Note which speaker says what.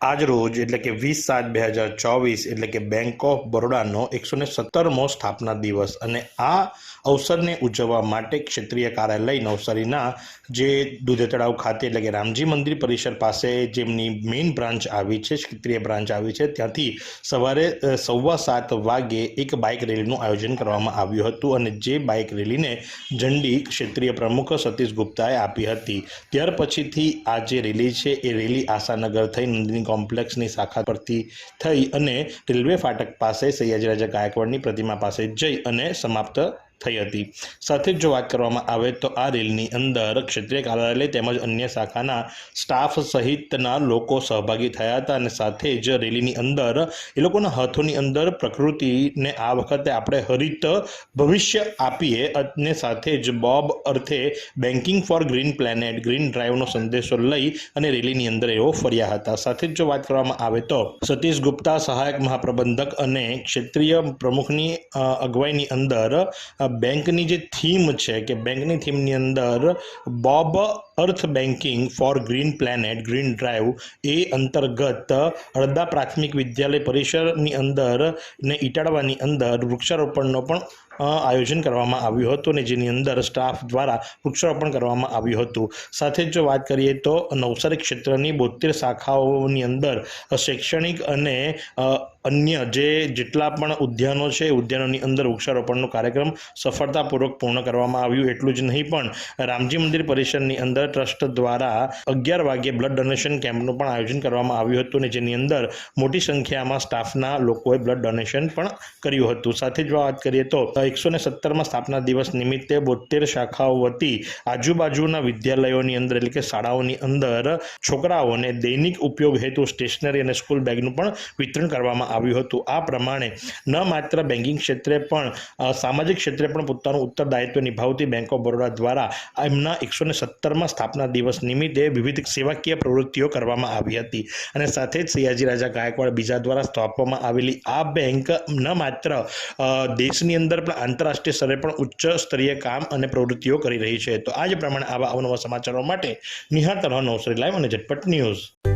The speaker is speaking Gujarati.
Speaker 1: આજ રોજ, એટલે કે વીસ સાત બે હજાર ચોવીસ, એટલે કે બેંક ઓફ બરોડાનો એકસો ને સત્તરમો સ્થાપના દિવસ અને આ અવસરને ઉજવવા માટે ક્ષેત્રીય કાર્યાલય નવસારીના જે દૂધે તળાવ ખાતે, એટલે કે રામજી મંદિર પરિસર પાસે જેમની મેઇન બ્રાન્ચ આવી છે, ક્ષેત્રીય બ્રાન્ચ આવી છે, ત્યાંથી સવારે સવા સાત વાગે એક બાઇક રેલીનું આયોજન કરવામાં આવ્યું હતું અને જે બાઇક રેલીને ઝંડી ક્ષેત્રીય પ્રમુખ સતીશ ગુપ્તાએ આપી હતી. ત્યાર પછીથી આ જે રેલી છે, એ રેલી આશાનગર થઈ નંદિની કોમ્પ્લેક્સની શાખા પરથી થઈ અને રેલવે ફાટક પાસે સયાજીરાજા ગાયકવાડની પ્રતિમા પાસે જઈ અને સમાપ્ત થઈ હતી. સાથે જ જો વાત કરવામાં આવે તો આ રેલની અંદર ક્ષેત્રીય કાર્યાલય તેમજ અન્ય શાખાના સ્ટાફ સહિતના લોકો સહભાગી થયા હતા અને સાથે જ રેલીની અંદર એ લોકોના હાથોની અંદર પ્રકૃતિને આ વખતે આપણે હરિત ભવિષ્ય આપીએ અને સાથે જ બોબ અર્થે banking for green planet, green ડ્રાઈવનો સંદેશો લઈ અને રેલીની અંદર એઓ ફર્યા હતા. સાથે જ જો વાત કરવામાં આવે તો સતીશ ગુપ્તા સહાયક મહાપ્રબંધક અને ક્ષેત્રીય પ્રમુખની અગવાઈની અંદર બેંકની જે થીમ છે કે બેંકની થીમની અંદર BOB earth banking for green planet, green drive, એ અંતર્ગત હળદા પ્રાથમિક વિદ્યાલય પરિસરની અંદર ને ઇટાડવાની અંદર વૃક્ષારોપણનો પણ આયોજન કરવામાં આવ્યું હતું અને જેની અંદર સ્ટાફ દ્વારા વૃક્ષારોપણ કરવામાં આવ્યું હતું. સાથે જ વાત કરીએ તો નવસારી ક્ષેત્રની બોતેર શાખાઓની અંદર શૈક્ષણિક અને અન્ય જે જેટલા પણ ઉદ્યાનો છે ઉદ્યાનોની અંદર વૃક્ષારોપણનો કાર્યક્રમ સફળતાપૂર્વક પૂર્ણ કરવામાં આવ્યું. એટલું જ નહીં પણ રામજી મંદિર પરિસરની અંદર ટ્રસ્ટ દ્વારા અગિયાર વાગ્યે બ્લડ ડોનેશન કેમ્પનું પણ આયોજન કરવામાં આવ્યું હતું અને જેની અંદર મોટી સંખ્યામાં સ્ટાફના લોકોએ બ્લડ ડોનેશન પણ કર્યું હતું. સાથે જો વાત કરીએ તો એકસો ને સત્તરમાં સ્થાપના દિવસ નિમિત્તે બોતેર શાખાઓ વતી આજુબાજુના વિદ્યાલયોની અંદર એટલે કે શાળાઓની અંદર છોકરાઓને દૈનિક ઉપયોગ હેતુ સ્ટેશનરી અને સ્કૂલ બેગનું પણ વિતરણ કરવામાં આવ્યું હતું. આ પ્રમાણે ન માત્ર બેન્કિંગ ક્ષેત્રે પણ સામાજિક ક્ષેત્રે પણ પોતાનું ઉત્તરદાયિત્વ નિભાવતી બેંક ઓફ બરોડા દ્વારા એમના એકસો ને સત્તરમાં સ્થાપના દિવસ નિમિત્તે વિવિધ સેવાકીય પ્રવૃત્તિઓ કરવામાં આવી હતી. અને સાથે જ સયાજી રાજા ગાયકવાડ બીજા દ્વારા સ્થાપવામાં આવેલી આ બેંક ન માત્ર દેશની અંદર પણ આંતરરાષ્ટ્રીય સ્તરે પણ ઉચ્ચ સ્તરીય કામ અને પ્રવૃત્તિઓ કરી રહી છે. તો આ જ પ્રમાણે આવા અવનવા સમાચારો માટે નિહાળ રહો નવસરી લાઈવ અને ઝટપટ ન્યૂઝ.